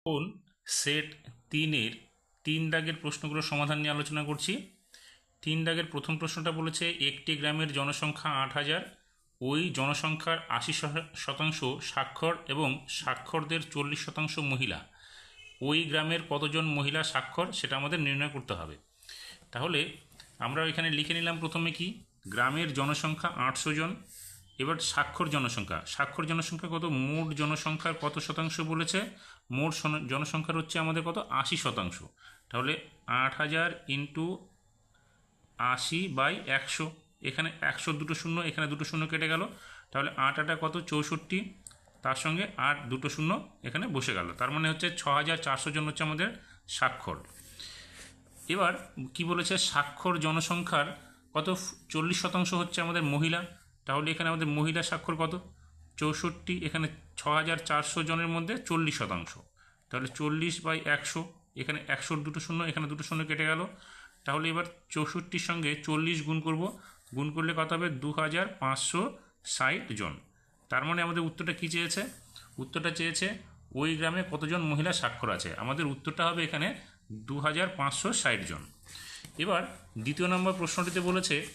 এখন সেট তিনের তিন দাগের প্রশ্নগুলোর সমাধান নিয়ে আলোচনা করছি। তিন দাগের প্রথম প্রশ্নটা বলেছে, একটি গ্রামের জনসংখ্যা আট হাজার, ওই জনসংখ্যার আশি শতাংশ স্বাক্ষর এবং স্বাক্ষরদের চল্লিশ শতাংশ মহিলা। ওই গ্রামের কতজন মহিলা স্বাক্ষর সেটা আমাদের নির্ণয় করতে হবে। তাহলে আমরা এখানে লিখে নিলাম প্রথমে কি, গ্রামের জনসংখ্যা আটশো জন এবার স্বাক্ষর জনসংখ্যা। স্বাক্ষর জনসংখ্যা কত? মোট জনসংখ্যার কত শতাংশ বলেছে? মোট জনসংখ্যার হচ্ছে আমাদের কত? আশি শতাংশ। তাহলে আট হাজার ইন্টু আশি বাই একশো। এখানে একশো দুটো শূন্য, এখানে দুটো শূন্য কেটে গেল। তাহলে আট আটা কত? চৌষট্টি। তার সঙ্গে আট দুটো শূন্য এখানে বসে গেল। তার মানে হচ্ছে ছ হাজার চারশো জন হচ্ছে আমাদের স্বাক্ষর। এবার কি বলেছে? স্বাক্ষর জনসংখ্যার কত? চল্লিশ শতাংশ হচ্ছে আমাদের মহিলা। তাহলে এখানে আমাদের মহিলা স্বাক্ষর কত? চৌষট্টি, এখানে ছ হাজার চারশো জনের মধ্যে চল্লিশ শতাংশ। তাহলে চল্লিশ বাই একশো, এখানে একশোর দুটো শূন্য, এখানে দুটো শূন্য কেটে গেল। তাহলে এবার চৌষট্টির সঙ্গে চল্লিশ গুণ করব। গুণ করলে কত হবে? দু হাজার পাঁচশো ষাট জন। তার মানে আমাদের উত্তরটা কী চেয়েছে? উত্তরটা চেয়েছে ওই গ্রামে কতজন মহিলা স্বাক্ষর আছে? আমাদের উত্তরটা হবে এখানে দু হাজার পাঁচশো ষাট জন। এবার দ্বিতীয় নম্বর প্রশ্নটিতে বলেছে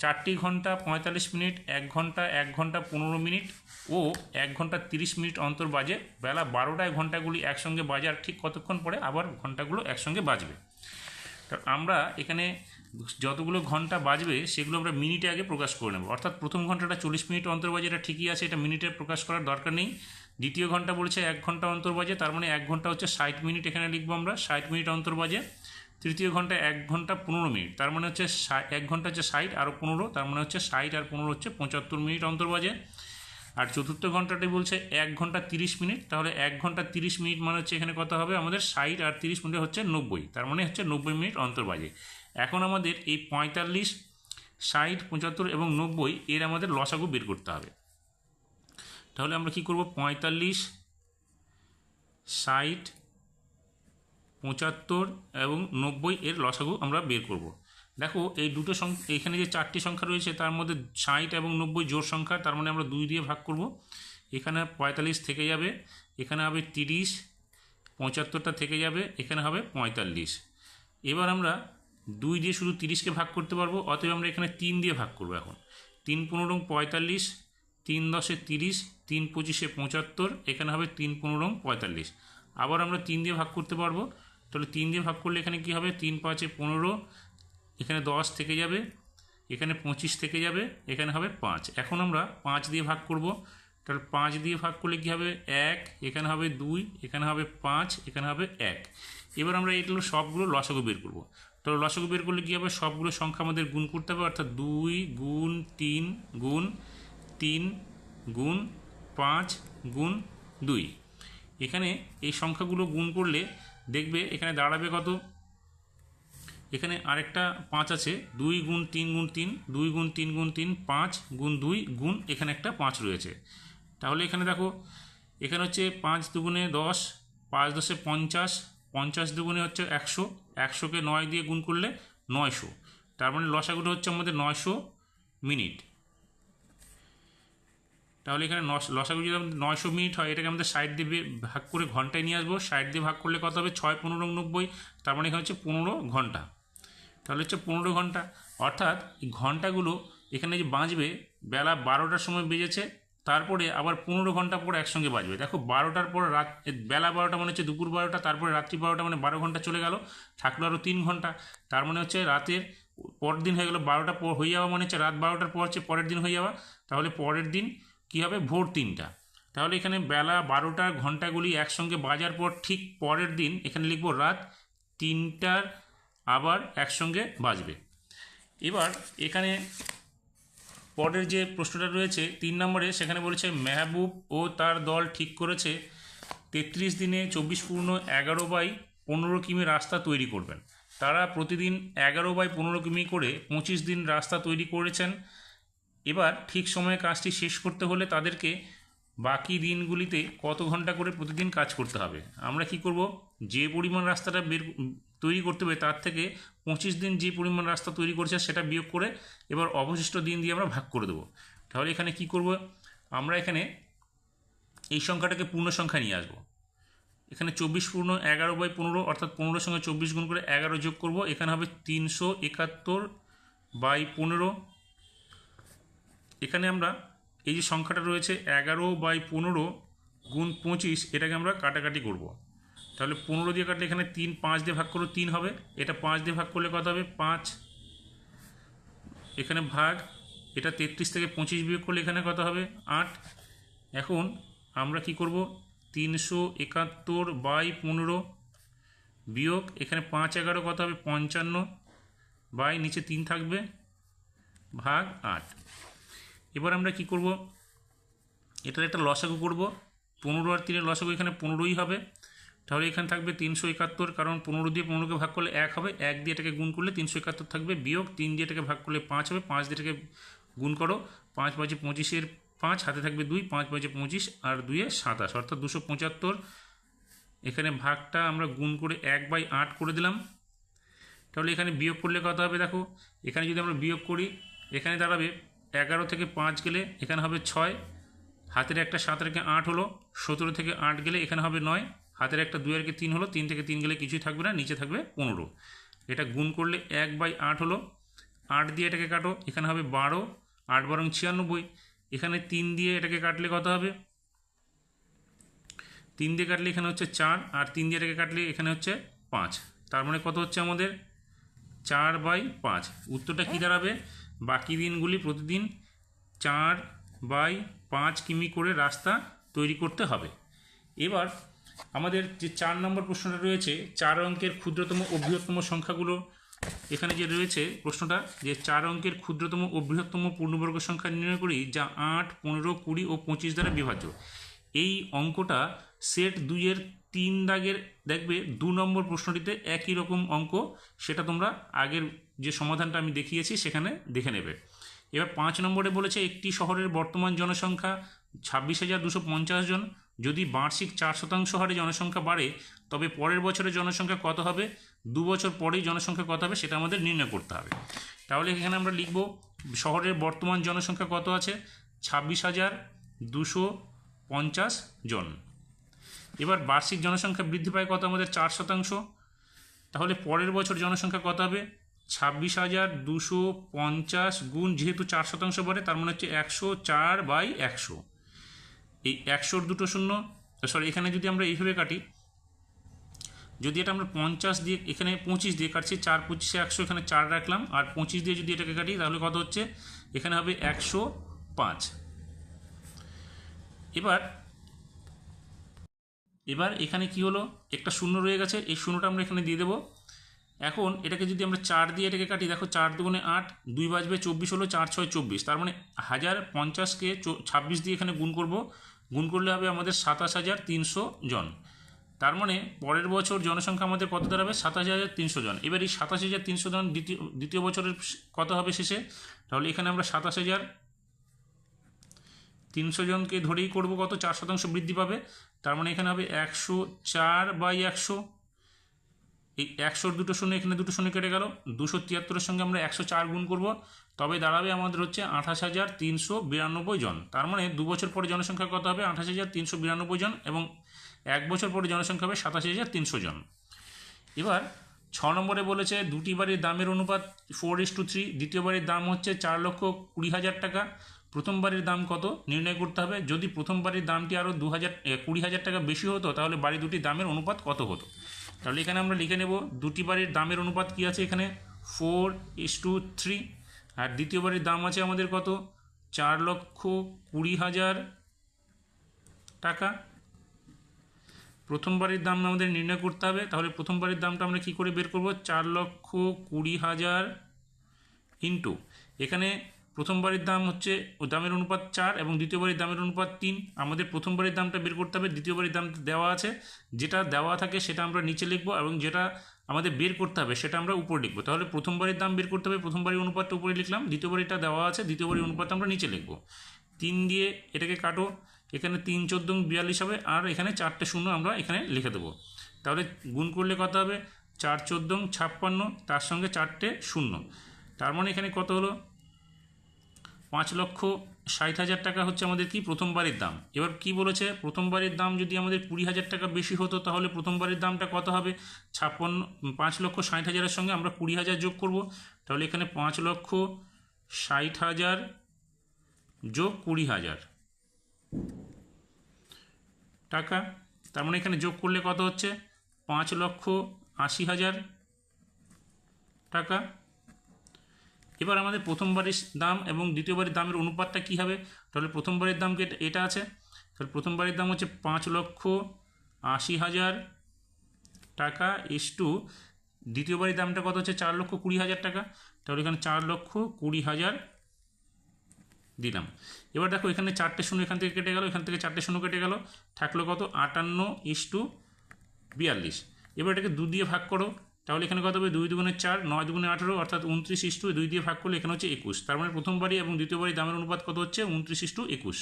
চারটি ঘণ্টা পঁয়তাল্লিশ মিনিট, এক ঘণ্টা এক ঘণ্টা পনেরো মিনিট ও এক ঘণ্টা তিরিশ মিনিট অন্তর বাজে। বেলা বারোটায় ঘন্টাগুলি একসঙ্গে বাজার ঠিক কতক্ষণ পরে আবার ঘন্টাগুলো একসঙ্গে বাজবে। আমরা এখানে যতগুলো ঘণ্টা বাজবে সেগুলো আমরা মিনিটে আগে প্রকাশ করে নেব। অর্থাৎ প্রথম ঘন্টাটা চল্লিশ মিনিট অন্তর বাজে, এটা ঠিকই আছে, এটা মিনিটে প্রকাশ করার দরকার নেই। দ্বিতীয় ঘণ্টা বলেছে এক ঘণ্টা অন্তর বাজে, তার মানে এক ঘণ্টা হচ্ছে ষাট মিনিট এখানে লিখব আমরা, ষাট মিনিট অন্তর বাজে। তৃতীয় ঘণ্টা এক ঘণ্টা পনেরো মিনিট, তার মানে হচ্ছে এক ঘণ্টা হচ্ছে ষাট আরও পনেরো, তার মানে হচ্ছে ষাট আর পনেরো হচ্ছে পঁচাত্তর মিনিট অন্তর বাজে। আর চতুর্থ ঘন্টাটি বলছে এক ঘণ্টা তিরিশ মিনিট, তাহলে এক ঘণ্টা তিরিশ মিনিট মানে হচ্ছে এখানে কথা হবে আমাদের ষাট আর তিরিশ মিনিট হচ্ছে নব্বই, তার মানে হচ্ছে নব্বই মিনিট অন্তর বাজে। এখন আমাদের এই পঁয়তাল্লিশ, ষাট, পঁচাত্তর এবং নব্বই, এর আমাদের লসাগু বের করতে হবে। তাহলে আমরা কি করব? পঁয়তাল্লিশ, ষাট পঁচাত্তর এবং নব্বই এর লসাগু আমরা বের করব। দেখো, এই দুটো সংখ্যা এখানে যে চারটি সংখ্যা রয়েছে, তার মধ্যে ষাট এবং নব্বই জোর সংখ্যা, তার মানে আমরা দুই দিয়ে ভাগ করব। এখানে পঁয়তাল্লিশ থেকে যাবে, এখানে হবে তিরিশ, পঁচাত্তরটা থেকে যাবে, এখানে হবে পঁয়তাল্লিশ। এবার আমরা দুই দিয়ে শুধু তিরিশকে ভাগ করতে পারব, অতএব আমরা এখানে তিন দিয়ে ভাগ করব এখন। তিন পনেরো পঁয়তাল্লিশ, তিন দশে তিরিশ, তিন পঁচিশে পঁচাত্তর, এখানে হবে তিন পনেরো পঁয়তাল্লিশ। আবার আমরা তিন দিয়ে ভাগ করতে পারব তাহলে তিন দিয়ে ভাগ করলে এখানে কী হবে? তিন পাঁচে পনেরো, এখানে দশ থেকে যাবে, এখানে পঁচিশ থেকে যাবে, এখানে হবে পাঁচ। এখন আমরা পাঁচ দিয়ে ভাগ করব। তাহলে পাঁচ দিয়ে ভাগ করলে কী হবে? এক, এখানে হবে দুই, এখানে হবে পাঁচ, এখানে হবে এক। এবার আমরা এগুলো সবগুলো লসাগু বের করব। তাহলে লসাগু বের করলে কী হবে? সবগুলো সংখ্যা আমাদের গুণ করতে হবে, অর্থাৎ দুই গুণ তিন গুণ তিন গুণ পাঁচ গুণ দুই। এখানে এই সংখ্যাগুলো গুণ করলে দেখবে এখানে দাঁড়াবে কত? এখানে আরেকটা পাঁচ আছে, দুই গুণ তিন গুণ তিন, দুই গুণ তিন গুণ তিন, পাঁচ গুণ দুই গুণ এখানে একটা পাঁচ রয়েছে। তাহলে এখানে দেখো, এখানে হচ্ছে পাঁচ দুগুণে দশ, পাঁচ দশে পঞ্চাশ পঞ্চাশ দুগুণে হচ্ছে একশো, একশোকে নয় দিয়ে গুণ করলে নয়শো। তার মানে লসাগুলো হচ্ছে আমাদের নয়শো মিনিট। তাহলে এখানে লসাগু যদি নয়শো মিনিট হয়, এটাকে আমাদের ষাট দিয়ে ভাগ করে ঘন্টায় নিয়ে আসব। ষাট দিয়ে ভাগ করলে কত হবে? ছয়, পনেরো, নব্বই। তার মানে এখানে হচ্ছে পনেরো ঘণ্টা। তাহলে হচ্ছে পনেরো ঘণ্টা। অর্থাৎ এই ঘন্টাগুলো এখানে যে বাঁচবে, বেলা বারোটার সময় বেজেছে, তারপরে আবার পনেরো ঘণ্টা পর একসঙ্গে বাজবে। দেখো বারোটার পর রাত বেলা বারোটা মানে হচ্ছে দুপুর বারোটা, তারপরে রাত্রি বারোটা মানে বারো ঘণ্টা চলে গেল। থাকল আরও তিন ঘণ্টা। তার মানে হচ্ছে রাতের পরের দিন হয়ে গেলো বারোটা পর হয়ে যাওয়া মানে হচ্ছে রাত বারোটার পর হচ্ছে পরের দিন হয়ে যাওয়া। তাহলে পরের দিন কী হবে? ভোর তিনটা। তাহলে এখানে বেলা বারোটার ঘন্টাগুলি একসঙ্গে বাজার পর ঠিক পরের দিন এখানে লিখব রাত তিনটার আবার একসঙ্গে বাজবে। এবার এখানে পরের যে প্রশ্নটা রয়েছে, তিন নম্বরে সেখানে বলেছে, মেহবুব ও তার দল ঠিক করেছে, তেত্রিশ দিনে চব্বিশ পূর্ণ এগারো বাই পনেরো কিমি রাস্তা তৈরি করবেন। তারা প্রতিদিন এগারো বাই পনেরো কিমি করে পঁচিশ দিন রাস্তা তৈরি করেছেন। এবার ঠিক সময়ে কাজটি শেষ করতে হলে তাদেরকে বাকি দিনগুলিতে কত ঘণ্টা করে প্রতিদিন কাজ করতে হবে। আমরা কি করব? যে পরিমাণ রাস্তাটা বের তৈরি করতে হবে তার থেকে পঁচিশ দিন যে পরিমাণ রাস্তা তৈরি করেছে সেটা বিয়োগ করে এবার অবশিষ্ট দিন দিয়ে আমরা ভাগ করে দেবো। তাহলে এখানে কি করব? আমরা এখানে এই সংখ্যাটাকে পূর্ণ সংখ্যা নিয়ে আসব। এখানে চব্বিশ পূর্ণ এগারো বাই পনেরো, অর্থাৎ পনেরোর সঙ্গে চব্বিশ গুণ করে এগারো যোগ করব। এখানে হবে তিনশো একাত্তর বাই পনেরো এখানে আমরা এই যে সংখ্যাটা রয়েছে এগারো বাই পনেরো গুণ পঁচিশ, এটাকে আমরা কাটাকাটি করব। তাহলে পনেরো দিয়ে কাটলে এখানে তিন, পাঁচ দিয়ে ভাগ করলে তিন হবে। এটা পাঁচ দিয়ে ভাগ করলে কত হবে? পাঁচ। এখানে ভাগ, এটা তেত্রিশ থেকে পঁচিশ বিয়োগ করলে এখানে কত হবে? আট। এখন আমরা কি করব? তিনশো একাত্তর বাই পনেরো বিয়োগ, এখানে পাঁচ এগারো কত হবে? পঞ্চান্ন। বাই নিচে তিন থাকবে। ভাগ আট। এবার আমরা কি করব? এটার একটা লসাগু করব। পনেরো আর তিনের লসাগু এখানে পনেরোই হবে। তাহলে এখানে থাকবে তিনশো একাত্তর, কারণ পনেরো দিয়ে পনেরোকে ভাগ করলে এক হবে। এক দিয়ে এটাকে গুণ করলে তিনশো একাত্তর থাকবে বিয়োগ। তিন দিয়ে এটাকে ভাগ করলে পাঁচ হবে। পাঁচ দিয়ে এটাকে গুণ করো। পাঁচ পাঁচে পঁচিশের পাঁচ, হাতে থাকবে দুই, পাঁচ পাঁচে পঁচিশ আর দুইয়ে সাতাশ, অর্থাৎ দুশো পঁচাত্তর। এখানে ভাগটা আমরা গুণ করে এক বাই আট করে দিলাম। তাহলে এখানে বিয়োগ করলে কত হবে দেখো? এখানে যদি আমরা বিয়োগ করি, এখানে দাঁড়াবে এগারো থেকে পাঁচ গেলে এখানে হবে ছয়, হাতের একটা সাত থেকে আট হলো, সতেরো থেকে আট গেলে এখানে হবে নয়, হাতের একটা দুই আরকে তিন হলো, তিন থেকে তিন গেলে কিছুই থাকবে না, নিচে থাকবে পনেরো। এটা গুণ করলে এক বাই আট হলো, আট দিয়ে এটাকে কাটো, এখানে হবে বারো, আট বরং ছিয়ানব্বই, এখানে তিন দিয়ে এটাকে কাটলে কত হবে? তিন দিয়ে কাটলে এখানে হচ্ছে চার, আর তিন দিয়ে এটাকে কাটলে এখানে হচ্ছে পাঁচ। তার মানে কত হচ্ছে আমাদের? চার বাই পাঁচ। উত্তরটা কী দাঁড়াবে? বাকি দিনগুলি প্রতিদিন চার বাই পাঁচ কিমি করে রাস্তা তৈরি করতে হবে। এবার আমাদের যে চার নম্বর প্রশ্নটা রয়েছে, চার অঙ্কের ক্ষুদ্রতম ও বৃহত্তম সংখ্যাগুলো, এখানে যে রয়েছে প্রশ্নটা যে চার অঙ্কের ক্ষুদ্রতম ও বৃহত্তম পূর্ণবর্গ সংখ্যা নির্ণয় করি যা আট, পনেরো, কুড়ি ও পঁচিশ দ্বারা বিভাজ্য। এই অঙ্কটা সেট দুইয়ের তিন দাগের, দেখবে দু নম্বর প্রশ্নটিতে একই রকম অঙ্ক, সেটা তোমরা আগের যে সমাধানটা আমি দেখিয়েছি সেখানে দেখে নেবে। এবার পাঁচ নম্বরে বলেছে, একটি শহরের বর্তমান জনসংখ্যা ছাব্বিশ হাজার দুশো পঞ্চাশ জন। যদি বার্ষিক চার শতাংশ হারে জনসংখ্যা বাড়ে, তবে পরের বছরের জনসংখ্যা কত হবে? দু বছর পরেই জনসংখ্যা কত হবে সেটা আমাদের নির্ণয় করতে হবে। তাহলে এখানে আমরা লিখব, শহরের বর্তমান জনসংখ্যা কত আছে? ছাব্বিশ হাজার দুশো পঞ্চাশ জন। এবার বার্ষিক জনসংখ্যা বৃদ্ধি পায় কত আমাদের? চার শতাংশ। তাহলে পরের বছর জনসংখ্যা কত হবে? ছাব্বিশ হাজার দুশো পঞ্চাশ গুণ যেহেতু চার শতাংশ বাড়ে, তার মানে হচ্ছে একশো চার বাই একশো। এই একশোর দুটো শূন্য সরি এখানে যদি আমরা এইভাবে কাটি, যদি এটা আমরা পঞ্চাশ দিয়ে, এখানে পঁচিশ দিয়ে কাটছি, চার পঁচিশে একশো, এখানে চার রাখলাম, আর পঁচিশ দিয়ে যদি এটাকে কাটি, তাহলে কত হচ্ছে? এখানে হবে একশো পাঁচ। এবার এবার এখানে কি হলো? একটা শূন্য রয়ে গেছে, এই শূন্যটা আমরা এখানে দিয়ে দেবো। এখন এটাকে যদি আমরা চার দিয়ে এটাকে কাটি, দেখো চার দুগুণে আট, দুই বাজবে চব্বিশ হলো চার ছয় চব্বিশ। তার মানে হাজার পঞ্চাশকে ছাব্বিশ দিয়ে এখানে গুণ করব। গুণ করলে হবে আমাদের সাতাশ হাজার তিনশো জন। তার মানে পরের বছর জনসংখ্যা আমাদের কত দাঁড়াবে? সাতাশ হাজার তিনশো জন। এবার এই সাতাশ হাজার তিনশো জন দ্বিতীয় দ্বিতীয় বছরের কত হবে শেষে? তাহলে এখানে আমরা সাতাশ হাজার তিনশো জনকে ধরেই করব কত? চার শতাংশ বৃদ্ধি পাবে। তার মানে এখানে হবে একশো চার বাই একশো। এই একশোর দুটো শূন্য, এখানে দুটো শূন্য কেটে গেল। দুশো তিয়াত্তরের সঙ্গে আমরা একশো চার গুণ করব। তবে দাঁড়াবে আমাদের হচ্ছে আঠাশ হাজার তিনশো বিরানব্বই জন। তার মানে দু বছর পরে জনসংখ্যা কত হবে? আঠাশ হাজার তিনশো বিরানব্বই জন এবং এক বছর পরে জনসংখ্যা হবে সাতাশি হাজার তিনশো জন। এবার ছ নম্বরে বলেছে দুটি বাড়ির দামের অনুপাত ফোর ইস টু থ্রি দ্বিতীয় বাড়ির দাম হচ্ছে চার লক্ষ কুড়ি হাজার টাকা। প্রথম বাড়ির দাম কত? নির্ণয় করতে হবে। যদি প্রথম বাড়ির দামটি আরও দু হাজার কুড়ি হাজার টাকা বেশি হতো, তাহলে বাড়ি দুটির দামের অনুপাত কত হতো? তাহলে এখানে আমরা লিখে নেব দুটি বাড়ির দামের অনুপাত কী আছে এখানে? Four is two three. আর দ্বিতীয় বাড়ির দাম আছে আমাদের কত? চার লক্ষ কুড়ি হাজার টাকা। প্রথম বাড়ির দাম আমাদের নির্ণয় করতে হবে। তাহলে প্রথম বাড়ির দামটা আমরা কী করে বের করব? চার লক্ষ কুড়ি হাজার ইন্টু। এখানে প্রথম বাড়ির দাম হচ্ছে দামের অনুপাত চার এবং দ্বিতীয় বাড়ির দামের অনুপাত তিন। আমাদের প্রথম বাড়ির দামটা বের করতে হবে দ্বিতীয় বাড়ির দাম দেওয়া আছে। যেটা দেওয়া থাকে সেটা আমরা নিচে লিখব এবং যেটা আমাদের বের করতে হবে সেটা আমরা উপরে লিখব। তাহলে প্রথম বাড়ির দাম বের করতে হবে প্রথম বাড়ির অনুপাতটা উপরে লিখলাম দ্বিতীয় বাড়িটা দেওয়া আছে দ্বিতীয় বাড়ির অনুপাতটা আমরা নিচে লিখব। তিন দিয়ে এটাকে কাটো, এখানে তিন চোদ্দ বিয়াল্লিশ হবে, আর এখানে চারটে শূন্য আমরা এখানে লিখে দেবো। তাহলে গুণ করলে কত হবে? চার চোদ্দ ছাপ্পান্ন, তার সঙ্গে চারটে শূন্য। তার মানে এখানে কত হলো? পাঁচ লক্ষ ষাট হাজার টাকা হচ্ছে আমাদের কি প্রথমবারের দাম? এবার কি বলেছে? প্রথমবারের দাম যদি আমাদের কুড়ি হাজার টাকা বেশি হতো, তাহলে প্রথমবারের দামটা কত হবে? ছাপ্পান্ন, পাঁচ লক্ষ ষাট হাজারের সঙ্গে আমরা কুড়ি হাজার যোগ করব। তাহলে এখানে পাঁচ লক্ষ ষাট হাজার যোগ কুড়ি হাজার। টাকা, তার মানে এখানে যোগ করলে কত হচ্ছে? পাঁচ লক্ষ আশি হাজার টাকা। এবার আমাদের প্রথমবারের দাম এবং দ্বিতীয়বারের দামের অনুপাতটা কী হবে? তাহলে প্রথমবারের দাম এটা- আছে? তাহলে প্রথমবারের দাম হচ্ছে পাঁচ লক্ষ আশি হাজার টাকা ইস টু। দ্বিতীয়বারের দামটা কত হচ্ছে? চার লক্ষ কুড়ি হাজার টাকা। তাহলে এখানে চার লক্ষ কুড়ি হাজার দিলাম। এবার দেখো, এখানে চারটে শূন্য এখান থেকে কেটে গেল, এখান থেকে চারটে শূন্য কেটে গেল। থাকল কত? আটান্ন ইস টু বিয়াল্লিশ। এবার এটাকে দু দিয়ে ভাগ করো। তাহলে এখানে কত হবে? দুই দুগুণে চার, নয় দুগুণে আঠেরো, অর্থাৎ উনত্রিশ ইস্টু দুই দিয়ে ভাগ করলে এখানে হচ্ছে একুশ। তার মানে প্রথমবারই এবং দ্বিতীয়বারই দামের অনুপাত কত হচ্ছে? উনত্রিশ ইস্টু একুশ।